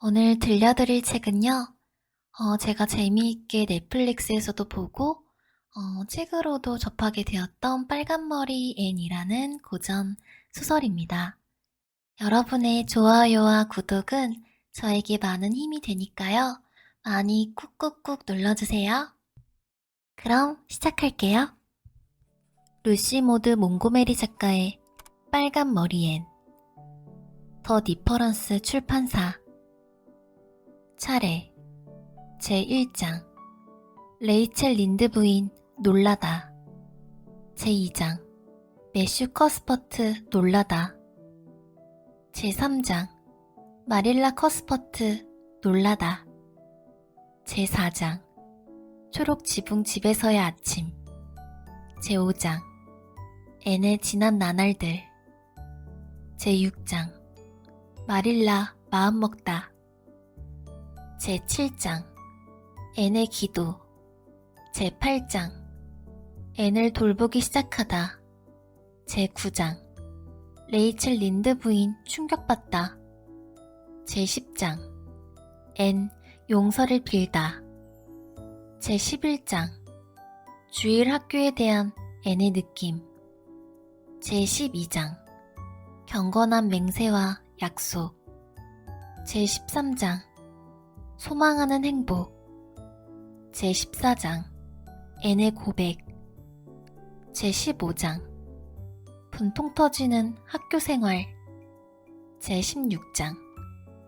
오늘 들려드릴 책은요, 어, 제가 재미있게 넷플릭스에서도 보고, 어, 책으로도 접하게 되었던 빨간머리 앤이라는 고전 소설입니다. 여러분의 좋아요와 구독은 저에게 많은 힘이 되니까요. 많이 꾹꾹꾹 눌러주세요. 그럼 시작할게요. 루시 모드 몽고메리 작가의 빨간 머리엔 더 디퍼런스 출판사 차례. 제1장. 레이첼 린드 부인 놀라다. 제2장. 매슈 커스퍼트 놀라다. 제3장. 마릴라 커스퍼트 놀라다. 제4장. 초록 지붕 집에서의 아침. 제5장. 앤의 지난 나날들. 제6장. 마릴라 마음 먹다 제7장 앤의 기도 제8장 앤을 돌보기 시작하다. 제9장 레이첼 린드 부인 충격받다. 제10장 앤 용서를 빌다. 제11장 주일 학교에 대한 앤의 느낌. 제12장 경건한 맹세와 약속. 제13장 소망하는 행복. 제14장 앤의 고백. 제15장 분통 터지는 학교 생활. 제16장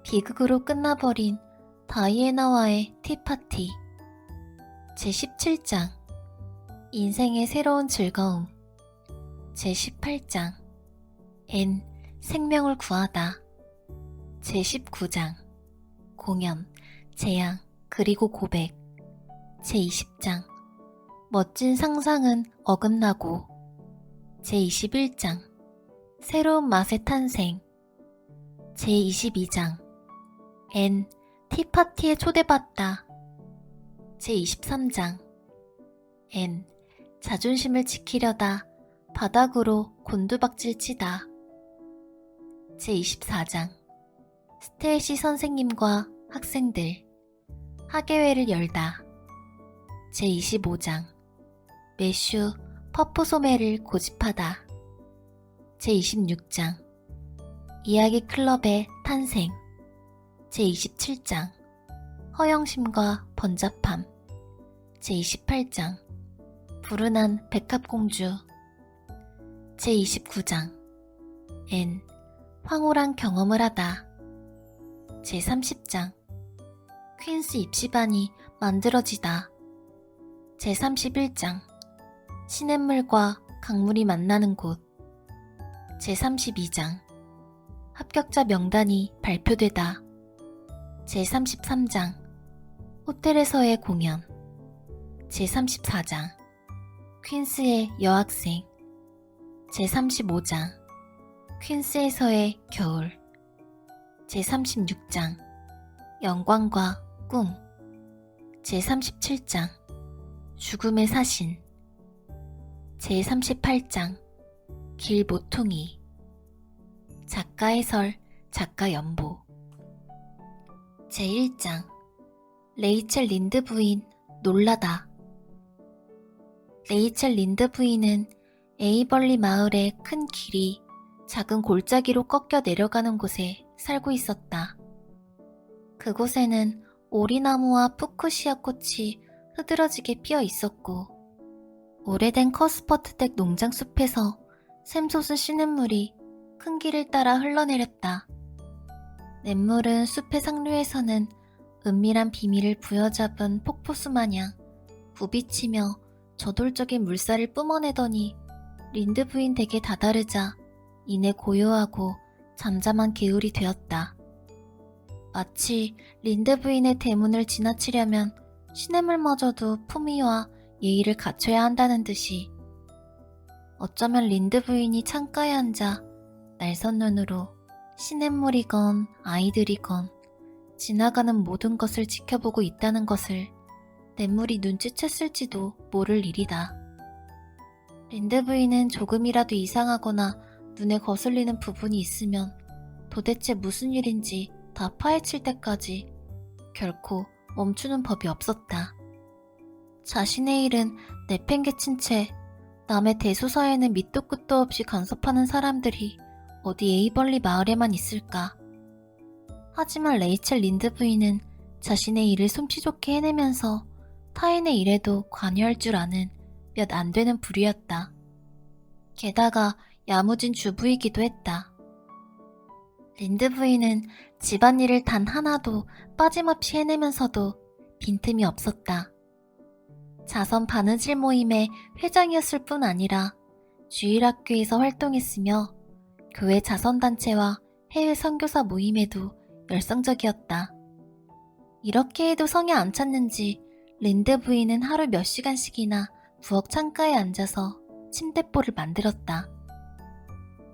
비극으로 끝나버린 다이애나와의 티파티. 제17장 인생의 새로운 즐거움. 제18장 앤 생명을 구하다. 제19장 공연 재앙, 그리고 고백. 제20장. 멋진 상상은 어긋나고. 제21장. 새로운 맛의 탄생. 제22장. 앤, 티파티에 초대받다. 제23장. 앤, 자존심을 지키려다 바닥으로 곤두박질 치다. 제24장. 스테이시 선생님과 학생들. 학예회를 열다. 제25장. 매슈 퍼프 소매를 고집하다. 제26장. 이야기 클럽의 탄생. 제27장. 허영심과 번잡함. 제28장. 불운한 백합공주. 제29장. 앤 황홀한 경험을 하다. 제30장 퀸스 입시반이 만들어지다. 제31장 시냇물과 강물이 만나는 곳. 제32장 합격자 명단이 발표되다. 제33장 호텔에서의 공연. 제34장 퀸스의 여학생. 제35장 퀸스에서의 겨울. 제36장 영광과 꿈. 제37장. 죽음의 사신. 제38장. 길 모퉁이. 작가 해설 작가 연보. 제1장. 레이첼 린드 부인 놀라다. 레이첼 린드 부인은 에이벌리 마을의 큰 길이 작은 골짜기로 꺾여 내려가는 곳에 살고 있었다. 그곳에는 오리나무와 푸쿠시아 꽃이 흐드러지게 피어 있었고, 오래된 커스퍼트댁 농장 숲에서 샘솟은 시냇물이 큰 길을 따라 흘러내렸다. 냇물은 숲의 상류에서는 은밀한 비밀을 부여잡은 폭포수 마냥 부비치며 저돌적인 물살을 뿜어내더니 린드 부인 댁에 다다르자 이내 고요하고 잠잠한 개울이 되었다. 마치 린드 부인의 대문을 지나치려면 시냇물마저도 품위와 예의를 갖춰야 한다는 듯이 어쩌면 린드 부인이 창가에 앉아 날선 눈으로 시냇물이건 아이들이건 지나가는 모든 것을 지켜보고 있다는 것을 냇물이 눈치챘을지도 모를 일이다. 린드 부인은 조금이라도 이상하거나 눈에 거슬리는 부분이 있으면 도대체 무슨 일인지 다 파헤칠 때까지 결코 멈추는 법이 없었다. 자신의 일은 내팽개친 채 남의 대소사에는 밑도 끝도 없이 간섭하는 사람들이 어디 에이벌리 마을에만 있을까. 하지만 레이첼 린드 부인은 자신의 일을 솜씨 좋게 해내면서 타인의 일에도 관여할 줄 아는 몇 안 되는 부류였다. 게다가 야무진 주부이기도 했다. 린드 부인은 집안일을 단 하나도 빠짐없이 해내면서도 빈틈이 없었다. 자선 바느질 모임의 회장이었을 뿐 아니라 주일학교에서 활동했으며 교회 자선단체와 해외 선교사 모임에도 열성적이었다. 이렇게 해도 성에 안 찼는지 린드 부인은 하루 몇 시간씩이나 부엌 창가에 앉아서 침대볼을 만들었다.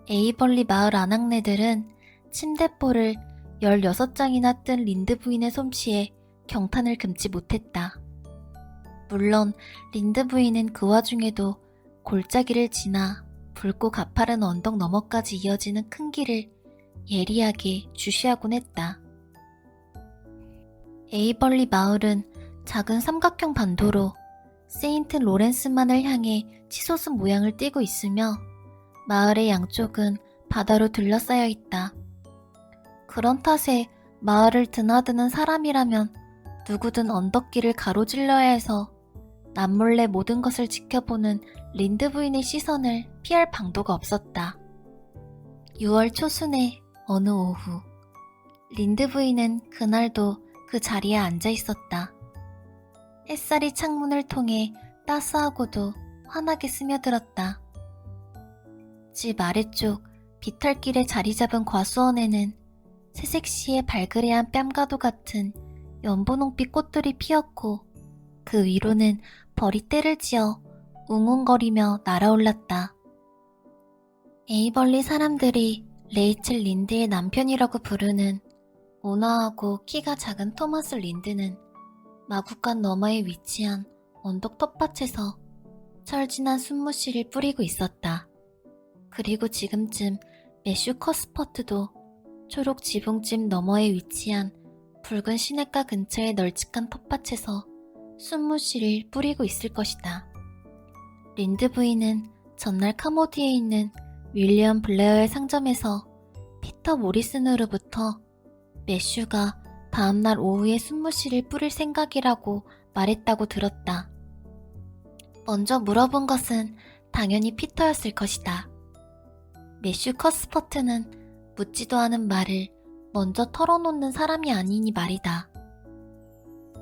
에이벌리 마을 아낙네들은 침대볼을 16장이나 뜬 린드 부인의 솜씨에 경탄을 금치 못했다. 물론 린드 부인은 그 와중에도 골짜기를 지나 붉고 가파른 언덕 너머까지 이어지는 큰 길을 예리하게 주시하곤 했다. 에이벌리 마을은 작은 삼각형 반도로 세인트 로렌스만을 향해 치솟은 모양을 띠고 있으며 마을의 양쪽은 바다로 둘러싸여 있다. 그런 탓에 마을을 드나드는 사람이라면 누구든 언덕길을 가로질러야 해서 남몰래 모든 것을 지켜보는 린드 부인의 시선을 피할 방도가 없었다. 6월 초순의 어느 오후, 린드 부인은 그날도 그 자리에 앉아 있었다. 햇살이 창문을 통해 따스하고도 환하게 스며들었다. 집 아래쪽 비탈길에 자리 잡은 과수원에는 새색시의 발그레한 뺨가도 같은 연분홍빛 꽃들이 피었고 그 위로는 벌이 때를 지어 웅웅거리며 날아올랐다. 에이벌리 사람들이 레이첼 린드의 남편이라고 부르는 온화하고 키가 작은 토마스 린드는 마구간 너머에 위치한 언덕 텃밭에서 철진한 순무씨를 뿌리고 있었다. 그리고 지금쯤 매슈 커스퍼트도 초록 지붕집 너머에 위치한 붉은 시냇가 근처의 널찍한 텃밭에서 순무씨를 뿌리고 있을 것이다. 린드 부인은 전날 카모디에 있는 윌리엄 블레어의 상점에서 피터 모리슨으로부터 매슈가 다음날 오후에 순무씨를 뿌릴 생각이라고 말했다고 들었다. 먼저 물어본 것은 당연히 피터였을 것이다. 매슈 커스퍼트는 묻지도 않은 말을 먼저 털어놓는 사람이 아니니 말이다.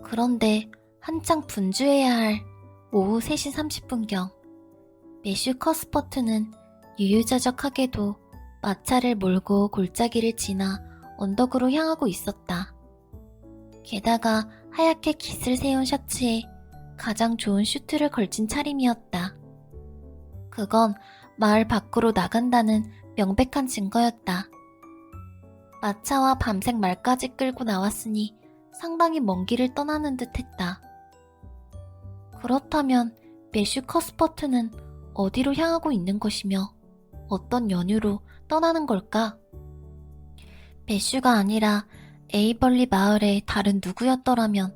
그런데 한창 분주해야 할 오후 3시 30분경 매슈 커스퍼트는 유유자적하게도 마차를 몰고 골짜기를 지나 언덕으로 향하고 있었다. 게다가 하얗게 깃을 세운 셔츠에 가장 좋은 슈트를 걸친 차림이었다. 그건 마을 밖으로 나간다는 명백한 증거였다. 마차와 밤색 말까지 끌고 나왔으니 상당히 먼 길을 떠나는 듯 했다. 그렇다면 매슈 커스퍼트는 어디로 향하고 있는 것이며 어떤 연유로 떠나는 걸까? 매슈가 아니라 에이벌리 마을의 다른 누구였더라면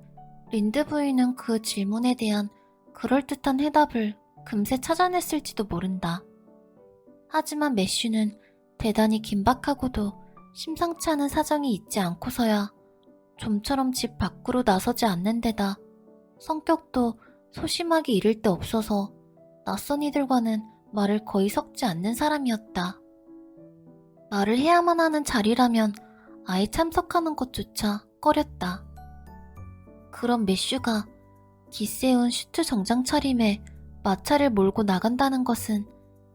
린드 부인은 그 질문에 대한 그럴듯한 해답을 금세 찾아냈을지도 모른다. 하지만 매슈는 대단히 긴박하고도 심상치 않은 사정이 있지 않고서야 좀처럼 집 밖으로 나서지 않는 데다 성격도 소심하게 이를 데 없어서 낯선 이들과는 말을 거의 섞지 않는 사람이었다. 말을 해야만 하는 자리라면 아예 참석하는 것조차 꺼렸다. 그런 매슈가 기세운 슈트 정장 차림에 마차를 몰고 나간다는 것은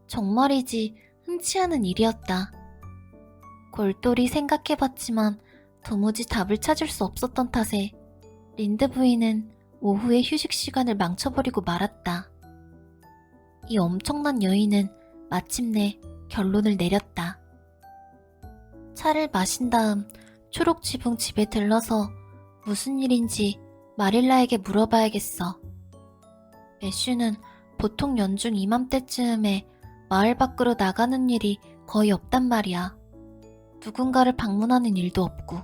정말이지 흔치 않은 일이었다. 골똘히 생각해봤지만 도무지 답을 찾을 수 없었던 탓에 린드 부인은 오후의 휴식 시간을 망쳐버리고 말았다. 이 엄청난 여인은 마침내 결론을 내렸다. 차를 마신 다음 초록 지붕 집에 들러서 무슨 일인지 마릴라에게 물어봐야겠어. 매슈는 보통 연중 이맘때쯤에 마을 밖으로 나가는 일이 거의 없단 말이야. 누군가를 방문하는 일도 없고.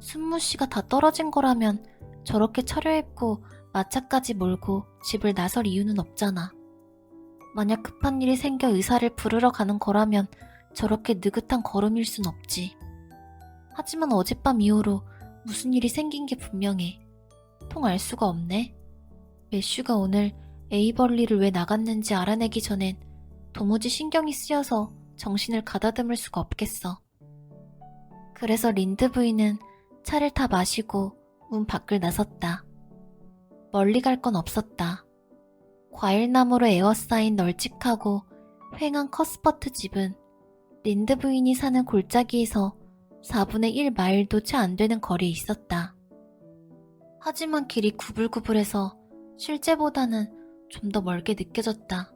순무 씨가 다 떨어진 거라면 저렇게 차려입고 마차까지 몰고 집을 나설 이유는 없잖아. 만약 급한 일이 생겨 의사를 부르러 가는 거라면 저렇게 느긋한 걸음일 순 없지. 하지만 어젯밤 이후로 무슨 일이 생긴 게 분명해. 통 알 수가 없네. 매슈가 오늘 에이벌리를 왜 나갔는지 알아내기 전엔 도무지 신경이 쓰여서 정신을 가다듬을 수가 없겠어. 그래서 린드 부인은 차를 타 마시고 문 밖을 나섰다. 멀리 갈 건 없었다. 과일나무로 에워싸인 널찍하고 휑한 커스퍼트 집은 린드 부인이 사는 골짜기에서 4분의 1 마일도 채 안 되는 거리에 있었다. 하지만 길이 구불구불해서 실제보다는 좀 더 멀게 느껴졌다.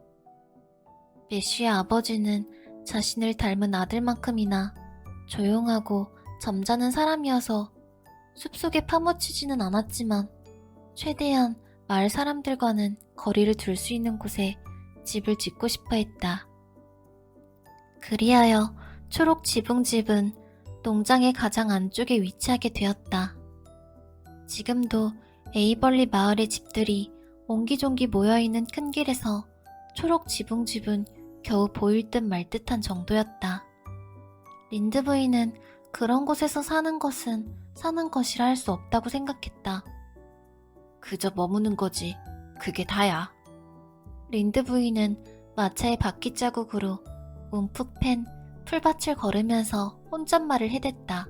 메쉬의 아버지는 자신을 닮은 아들만큼이나 조용하고 점잖은 사람이어서 숲속에 파묻히지는 않았지만 최대한 마을 사람들과는 거리를 둘 수 있는 곳에 집을 짓고 싶어 했다. 그리하여 초록 지붕집은 농장의 가장 안쪽에 위치하게 되었다. 지금도 에이벌리 마을의 집들이 옹기종기 모여있는 큰 길에서 초록 지붕집은 겨우 보일 듯 말 듯한 정도였다. 린드 부인은 그런 곳에서 사는 것은 사는 것이라 할 수 없다고 생각했다. 그저 머무는 거지. 그게 다야. 린드 부인은 마차의 바퀴 자국으로 움푹 팬 풀밭을 걸으면서 혼잣말을 해댔다.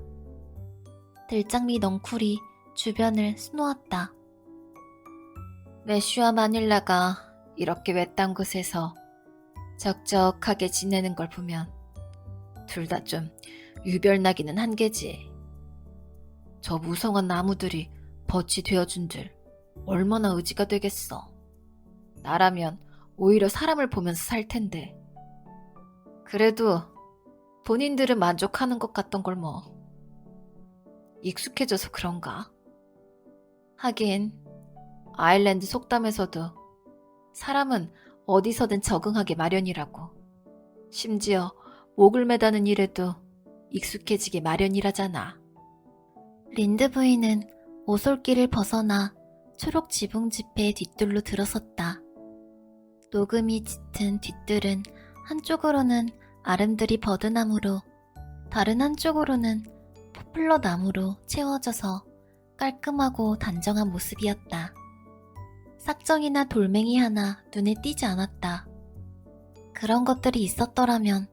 들장미 넝쿨이 주변을 수놓았다. 메슈와 마닐라가 이렇게 외딴 곳에서 적적하게 지내는 걸 보면 둘 다 좀 유별나기는 한계지. 저 무성한 나무들이 덫이 되어준 들 얼마나 의지가 되겠어. 나라면 오히려 사람을 보면서 살 텐데. 그래도 본인들은 만족하는 것 같던 걸 뭐. 익숙해져서 그런가? 하긴 아일랜드 속담에서도 사람은 어디서든 적응하기 마련이라고. 심지어 목을 매다는 일에도 익숙해지기 마련이라잖아. 린드 부인은 오솔길을 벗어나 초록 지붕집의 뒷뜰로 들어섰다. 녹음이 짙은 뒷뜰은 한쪽으로는 아름드리 버드나무로 다른 한쪽으로는 포플러 나무로 채워져서 깔끔하고 단정한 모습이었다. 삭정이나 돌멩이 하나 눈에 띄지 않았다. 그런 것들이 있었더라면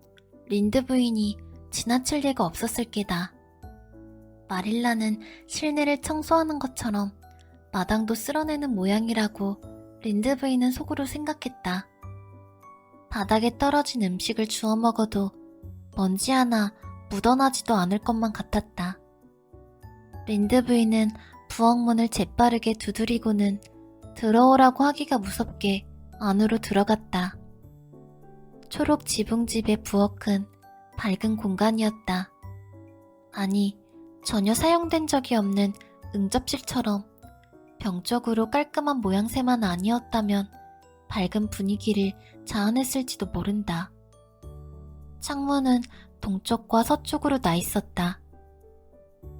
린드 부인이 지나칠 리가 없었을 게다. 마릴라는 실내를 청소하는 것처럼 마당도 쓸어내는 모양이라고 린드 부인은 속으로 생각했다. 바닥에 떨어진 음식을 주워 먹어도 먼지 하나 묻어나지도 않을 것만 같았다. 린드 부인은 부엌문을 재빠르게 두드리고는 들어오라고 하기가 무섭게 안으로 들어갔다. 초록 지붕집의 부엌은 밝은 공간이었다. 아니, 전혀 사용된 적이 없는 응접실처럼 병적으로 깔끔한 모양새만 아니었다면 밝은 분위기를 자아냈을지도 모른다. 창문은 동쪽과 서쪽으로 나 있었다.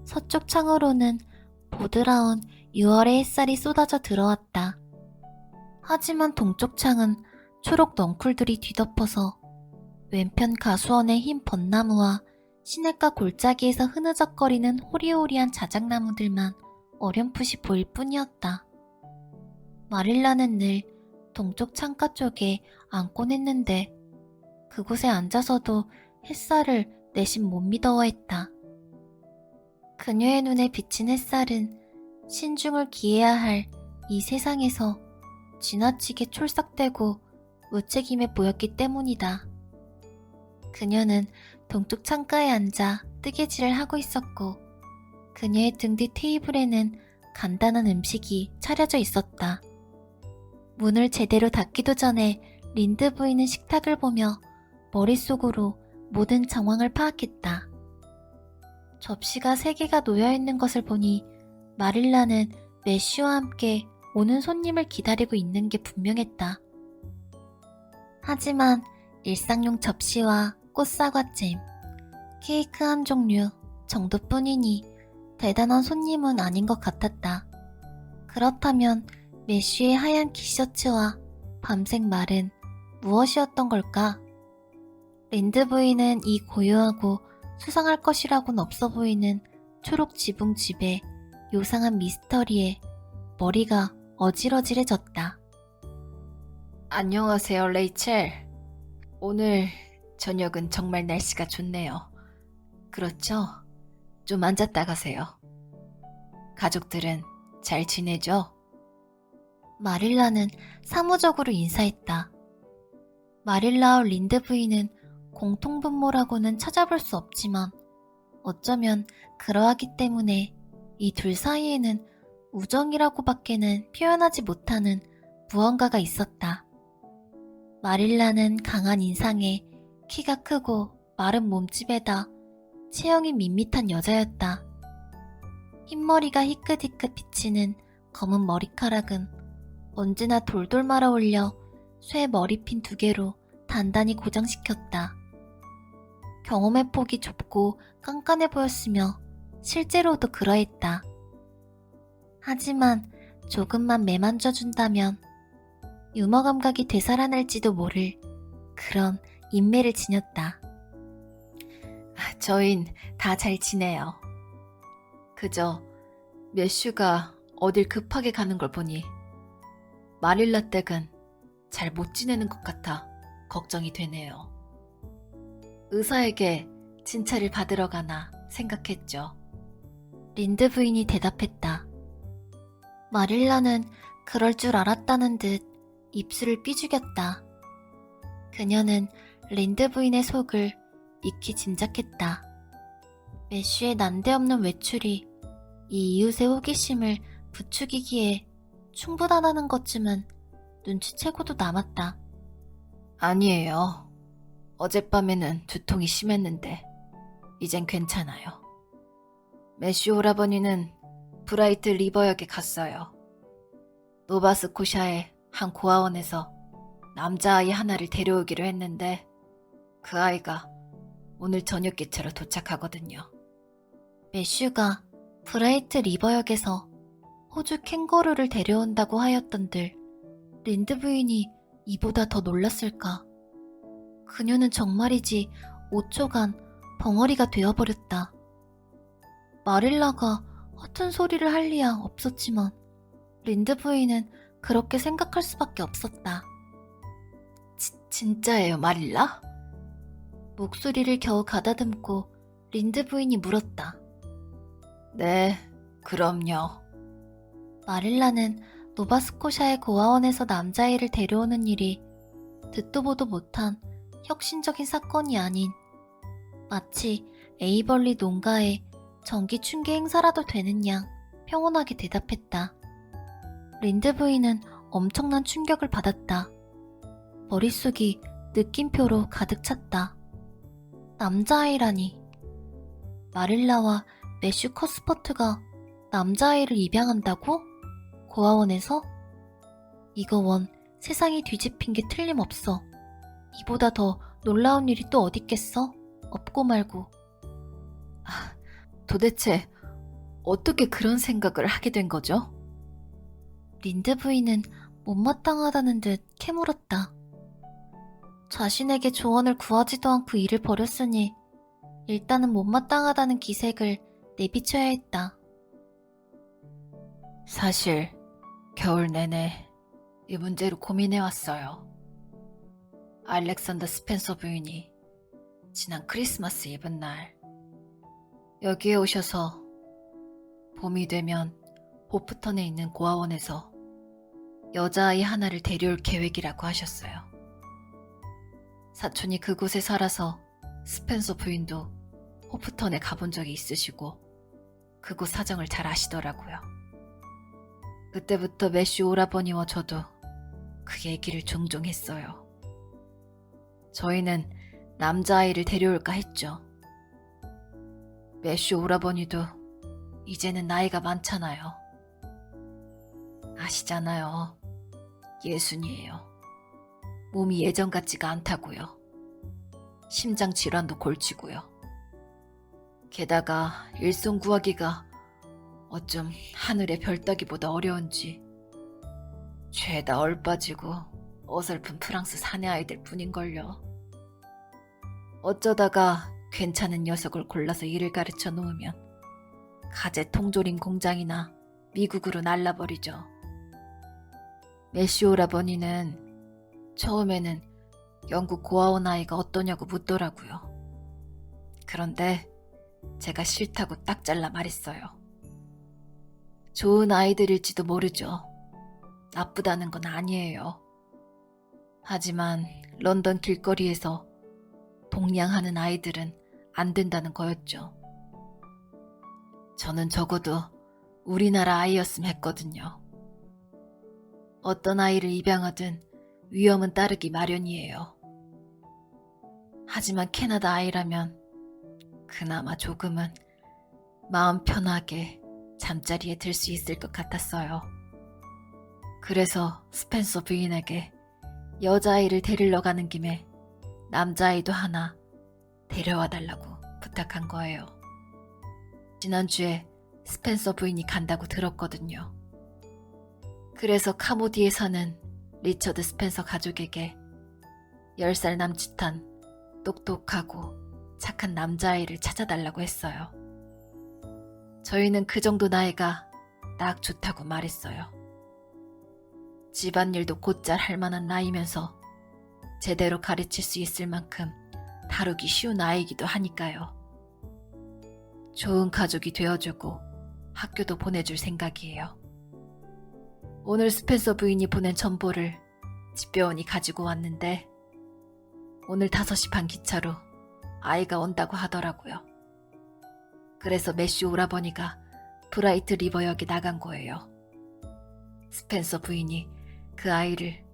서쪽 창으로는 보드라운 6월의 햇살이 쏟아져 들어왔다. 하지만 동쪽 창은 초록 넝쿨들이 뒤덮어서 왼편 가수원의 흰 벚나무와 시냇가 골짜기에서 흐느적거리는 호리호리한 자작나무들만 어렴풋이 보일 뿐이었다. 마릴라는 늘 동쪽 창가 쪽에 앉곤 했는데 그곳에 앉아서도 햇살을 내심 못 믿어했다. 그녀의 눈에 비친 햇살은 신중을 기해야 할 이 세상에서 지나치게 촐싹대고 무책임해 보였기 때문이다. 그녀는 동쪽 창가에 앉아 뜨개질을 하고 있었고 그녀의 등 뒤 테이블에는 간단한 음식이 차려져 있었다. 문을 제대로 닫기도 전에 린드 부인은 식탁을 보며 머릿속으로 모든 정황을 파악했다. 접시가 세 개가 놓여 있는 것을 보니 마릴라는 메쉬와 함께 오는 손님을 기다리고 있는 게 분명했다. 하지만 일상용 접시와 꽃사과잼, 케이크 한 종류 정도뿐이니 대단한 손님은 아닌 것 같았다. 그렇다면 메쉬의 하얀 티셔츠와 밤색 말은 무엇이었던 걸까? 랜드 부인은 이 고요하고 수상할 것이라고는 없어 보이는 초록 지붕 집에 요상한 미스터리에 머리가 어질어질해졌다. 안녕하세요, 레이첼. 오늘 저녁은 정말 날씨가 좋네요. 그렇죠? 좀 앉았다 가세요. 가족들은 잘 지내죠? 마릴라는 사무적으로 인사했다. 마릴라와 린드 부인은 공통분모라고는 찾아볼 수 없지만 어쩌면 그러하기 때문에 이 둘 사이에는 우정이라고밖에는 표현하지 못하는 무언가가 있었다. 마릴라는 강한 인상에 키가 크고 마른 몸집에다 체형이 밋밋한 여자였다. 흰머리가 희끗희끗 비치는 검은 머리카락은 언제나 돌돌 말아 올려 쇠 머리핀 두 개로 단단히 고정시켰다. 경험의 폭이 좁고 깐깐해 보였으며 실제로도 그러했다. 하지만 조금만 매만져 준다면 유머 감각이 되살아날지도 모를 그런 인매를 지녔다. 아, 저흰 다 잘 지내요. 그저 몇 슈가 어딜 급하게 가는 걸 보니 마릴라 댁은 잘 못 지내는 것 같아 걱정이 되네요. 의사에게 진찰을 받으러 가나 생각했죠. 린드 부인이 대답했다. 마릴라는 그럴 줄 알았다는 듯 입술을 삐죽였다. 그녀는 린드 부인의 속을 익히 짐작했다. 메쉬의 난데없는 외출이 이 이웃의 호기심을 부추기기에 충분하다는 것쯤은 눈치채고도 남았다. 아니에요. 어젯밤에는 두통이 심했는데 이젠 괜찮아요. 메쉬 오라버니는 브라이트 리버역에 갔어요. 노바스코샤의 한 고아원에서 남자아이 하나를 데려오기로 했는데 그 아이가 오늘 저녁 기차로 도착하거든요. 메슈가 브라이트 리버역에서 호주 캥거루를 데려온다고 하였던들 린드 부인이 이보다 더 놀랐을까. 그녀는 정말이지 5초간 벙어리가 되어버렸다. 마릴라가 허튼 소리를 할 리야 없었지만 린드 부인은 그렇게 생각할 수밖에 없었다. 지, 진짜예요, 마릴라? 목소리를 겨우 가다듬고 린드 부인이 물었다. 네, 그럼요. 마릴라는 노바스코샤의 고아원에서 남자아이를 데려오는 일이 듣도 보도 못한 혁신적인 사건이 아닌 마치 에이벌리 농가의 정기 충계 행사라도 되는 양 평온하게 대답했다. 린드 부인은 엄청난 충격을 받았다. 머릿속이 느낌표로 가득 찼다. 남자아이라니. 마릴라와 매슈 커스퍼트가 남자아이를 입양한다고? 고아원에서? 이거 원 세상이 뒤집힌 게 틀림없어. 이보다 더 놀라운 일이 또 어딨겠어? 없고 말고. 아, 도대체 어떻게 그런 생각을 하게 된 거죠? 린드 부인은 못마땅하다는 듯 캐물었다. 자신에게 조언을 구하지도 않고 일을 벌였으니 일단은 못마땅하다는 기색을 내비쳐야 했다. 사실 겨울 내내 이 문제로 고민해왔어요. 알렉산더 스펜서 부인이 지난 크리스마스 이브 날 여기에 오셔서 봄이 되면 호프턴에 있는 고아원에서 여자아이 하나를 데려올 계획이라고 하셨어요. 사촌이 그곳에 살아서 스펜서 부인도 호프턴에 가본 적이 있으시고 그곳 사정을 잘 아시더라고요. 그때부터 메쉬 오라버니와 저도 그 얘기를 종종 했어요. 저희는 남자아이를 데려올까 했죠. 메쉬 오라버니도 이제는 나이가 많잖아요. 아시잖아요. 예순이에요. 몸이 예전 같지가 않다고요. 심장 질환도 골치고요. 게다가 일손 구하기가 어쩜 하늘의 별 따기보다 어려운지 죄다 얼빠지고 어설픈 프랑스 사내 아이들 뿐인걸요. 어쩌다가 괜찮은 녀석을 골라서 일을 가르쳐 놓으면 가재 통조림 공장이나 미국으로 날라버리죠. 메시 오라버니는 처음에는 영국 고아원 아이가 어떠냐고 묻더라고요. 그런데 제가 싫다고 딱 잘라 말했어요. 좋은 아이들일지도 모르죠. 나쁘다는 건 아니에요. 하지만 런던 길거리에서 동냥하는 아이들은 안 된다는 거였죠. 저는 적어도 우리나라 아이였으면 했거든요. 어떤 아이를 입양하든 위험은 따르기 마련이에요. 하지만 캐나다 아이라면 그나마 조금은 마음 편하게 잠자리에 들 수 있을 것 같았어요. 그래서 스펜서 부인에게 여자아이를 데리러 가는 김에 남자아이도 하나 데려와 달라고 부탁한 거예요. 지난주에 스펜서 부인이 간다고 들었거든요. 그래서 카모디에 사는 리처드 스펜서 가족에게 10살 남짓한 똑똑하고 착한 남자아이를 찾아달라고 했어요. 저희는 그 정도 나이가 딱 좋다고 말했어요. 집안일도 곧잘 할 만한 나이면서 제대로 가르칠 수 있을 만큼 다루기 쉬운 아이기도 하니까요. 좋은 가족이 되어주고 학교도 보내줄 생각이에요. 오늘 스펜서 부인이 보낸 첨보를 집배원이 가지고 왔는데 오늘 5시 반 기차로 아이가 온다고 하더라고요. 그래서 메쉬 오라버니가 브라이트 리버역에 나간 거예요. 스펜서 부인이 그 아이를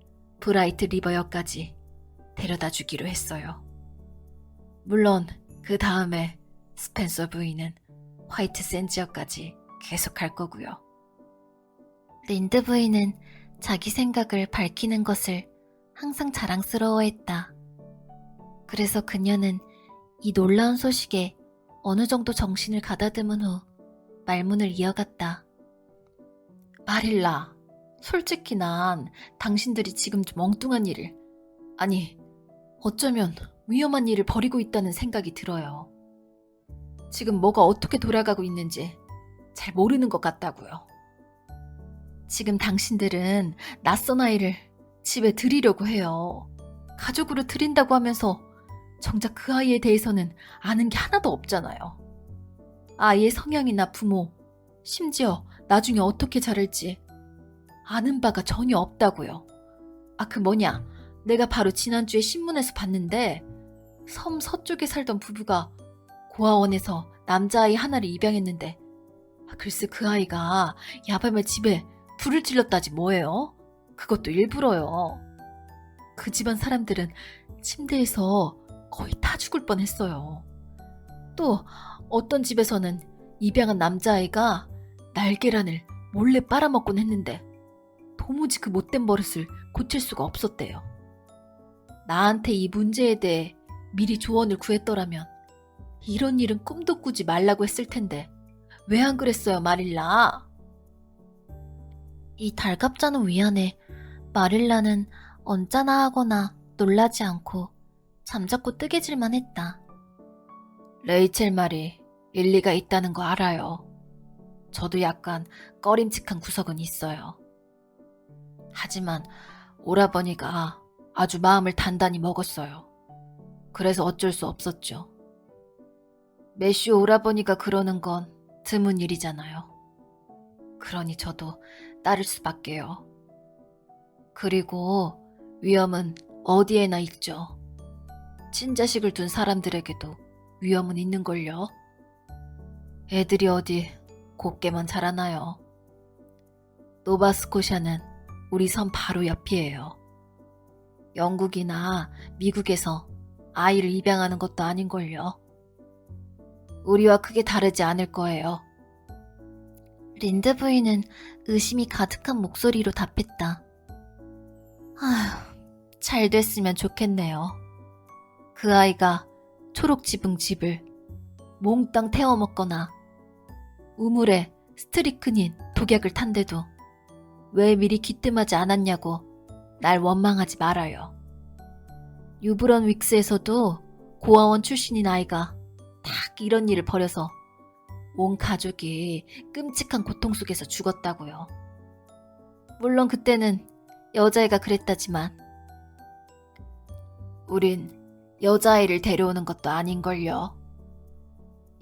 브라이트 리버역까지 데려다 주기로 했어요. 물론 그 다음에 스펜서 부인은 화이트 샌지역까지 계속 갈 거고요. 린드 부인은 자기 생각을 밝히는 것을 항상 자랑스러워했다. 그래서 그녀는 이 놀라운 소식에 어느 정도 정신을 가다듬은 후 말문을 이어갔다. 마릴라, 솔직히 난 당신들이 지금 좀 엉뚱한 일을, 아니, 어쩌면 위험한 일을 벌이고 있다는 생각이 들어요. 지금 뭐가 어떻게 돌아가고 있는지 잘 모르는 것 같다고요. 지금 당신들은 낯선 아이를 집에 들이려고 해요. 가족으로 들인다고 하면서 정작 그 아이에 대해서는 아는 게 하나도 없잖아요. 아이의 성향이나 부모, 심지어 나중에 어떻게 자랄지 아는 바가 전혀 없다고요. 아, 그 뭐냐. 내가 바로 지난주에 신문에서 봤는데 섬 서쪽에 살던 부부가 고아원에서 남자아이 하나를 입양했는데 아, 글쎄 그 아이가 야밤에 집에 불을 질렀다지 뭐예요? 그것도 일부러요. 그 집안 사람들은 침대에서 거의 타 죽을 뻔했어요. 또 어떤 집에서는 입양한 남자아이가 날계란을 몰래 빨아먹곤 했는데 도무지 그 못된 버릇을 고칠 수가 없었대요. 나한테 이 문제에 대해 미리 조언을 구했더라면 이런 일은 꿈도 꾸지 말라고 했을 텐데 왜 안 그랬어요, 마릴라? 이 달갑잖은 위안에 마릴라는 언짢아 하거나 놀라지 않고 잠자코 뜨개질만 했다. 레이첼 말이 일리가 있다는 거 알아요. 저도 약간 꺼림칙한 구석은 있어요. 하지만 오라버니가 아주 마음을 단단히 먹었어요. 그래서 어쩔 수 없었죠. 메쉬 오라버니가 그러는 건 드문 일이잖아요. 그러니 저도 따를 수밖에요. 그리고 위험은 어디에나 있죠. 친자식을 둔 사람들에게도 위험은 있는걸요. 애들이 어디 곱게만 자라나요. 노바스코샤는 우리 섬 바로 옆이에요. 영국이나 미국에서 아이를 입양하는 것도 아닌걸요. 우리와 크게 다르지 않을 거예요. 린드 부인은 의심이 가득한 목소리로 답했다. 아휴, 잘 됐으면 좋겠네요. 그 아이가 초록 지붕 집을 몽땅 태워 먹거나 우물에 스트리크닌 독약을 탄데도 왜 미리 기뜸하지 않았냐고 날 원망하지 말아요. 유브런 윅스에서도 고아원 출신인 아이가 딱 이런 일을 벌여서 온 가족이 끔찍한 고통 속에서 죽었다고요. 물론 그때는 여자애가 그랬다지만 우린 여자아이를 데려오는 것도 아닌걸요.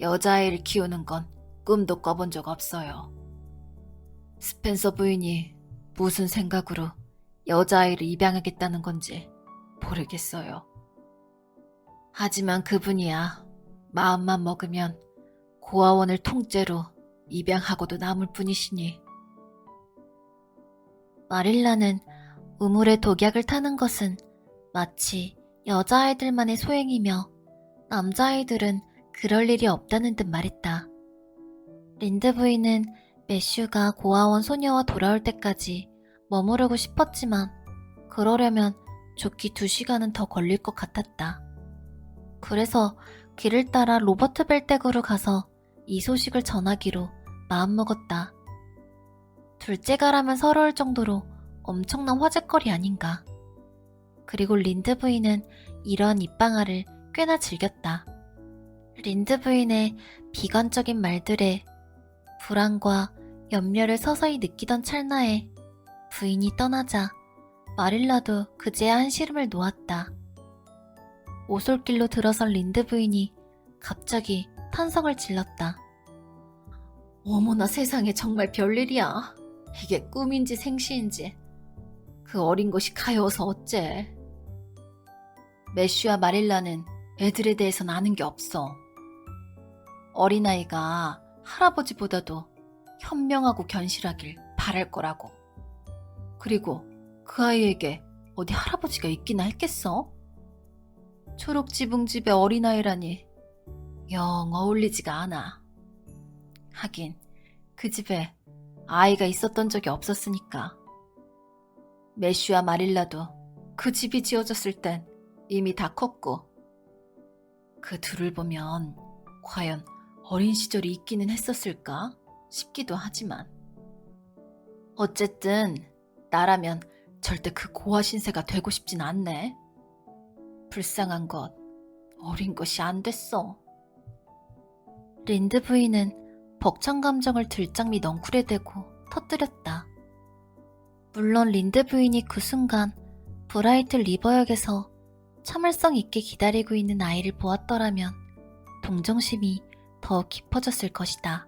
여자아이를 키우는 건 꿈도 꿔본 적 없어요. 스펜서 부인이 무슨 생각으로 여자아이를 입양하겠다는 건지 모르겠어요. 하지만 그분이야 마음만 먹으면 고아원을 통째로 입양하고도 남을 뿐이시니 마릴라는 우물에 독약을 타는 것은 마치 여자아이들만의 소행이며 남자아이들은 그럴 일이 없다는 듯 말했다. 린드 부인은 매슈가 고아원 소녀와 돌아올 때까지 머무르고 싶었지만 그러려면 좋기 두 시간은 더 걸릴 것 같았다. 그래서 길을 따라 로버트 벨댁으로 가서 이 소식을 전하기로 마음먹었다. 둘째가라면 서러울 정도로 엄청난 화제거리 아닌가. 그리고 린드 부인은 이런 입방아를 꽤나 즐겼다. 린드 부인의 비관적인 말들에 불안과 염려를 서서히 느끼던 찰나에 부인이 떠나자 마릴라도 그제야 한시름을 놓았다. 오솔길로 들어선 린드 부인이 갑자기 탄성을 질렀다. 어머나 세상에 정말 별일이야. 이게 꿈인지 생시인지. 그 어린 것이 가여워서 어째. 메쉬와 마릴라는 애들에 대해선 아는 게 없어. 어린아이가 할아버지보다도 현명하고 견실하길 바랄 거라고. 그리고 그 아이에게 어디 할아버지가 있기나 했겠어? 초록 지붕 집의 어린아이라니 영 어울리지가 않아. 하긴 그 집에 아이가 있었던 적이 없었으니까. 메쉬와 마릴라도 그 집이 지어졌을 땐 이미 다 컸고 그 둘을 보면 과연 어린 시절이 있기는 했었을까 싶기도 하지만 어쨌든 나라면 절대 그 고아 신세가 되고 싶진 않네. 불쌍한 것 어린 것이 안 됐어. 린드 부인은 벅찬 감정을 들장미 넝쿨에 대고 터뜨렸다. 물론 린드 부인이 그 순간 브라이트 리버역에서 참을성 있게 기다리고 있는 아이를 보았더라면 동정심이 더 깊어졌을 것이다.